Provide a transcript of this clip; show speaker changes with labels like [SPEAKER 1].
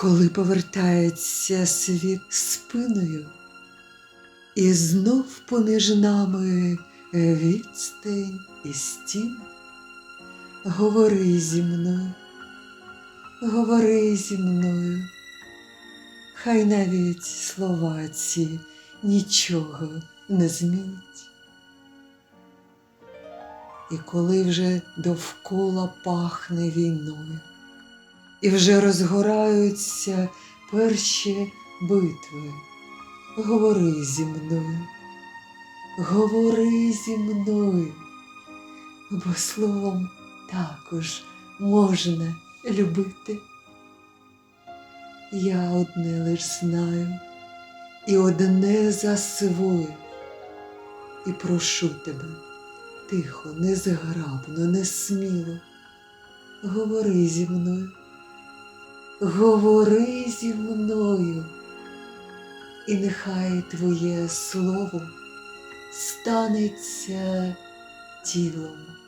[SPEAKER 1] коли повертається світ спиною, і знов поміж нами відстань і стін. Говори зі мною, говори зі мною, хай навіть слова ці нічого не змінять. І коли вже довкола пахне війною, і вже розгораються перші битви, говори зі мною, говори зі мною, бо словом також можна любити. Я одне лиш знаю і одне засвою, і прошу тебе тихо, незграбно, несміло, говори зі мною, говори зі мною, і нехай твоє слово станеться тілом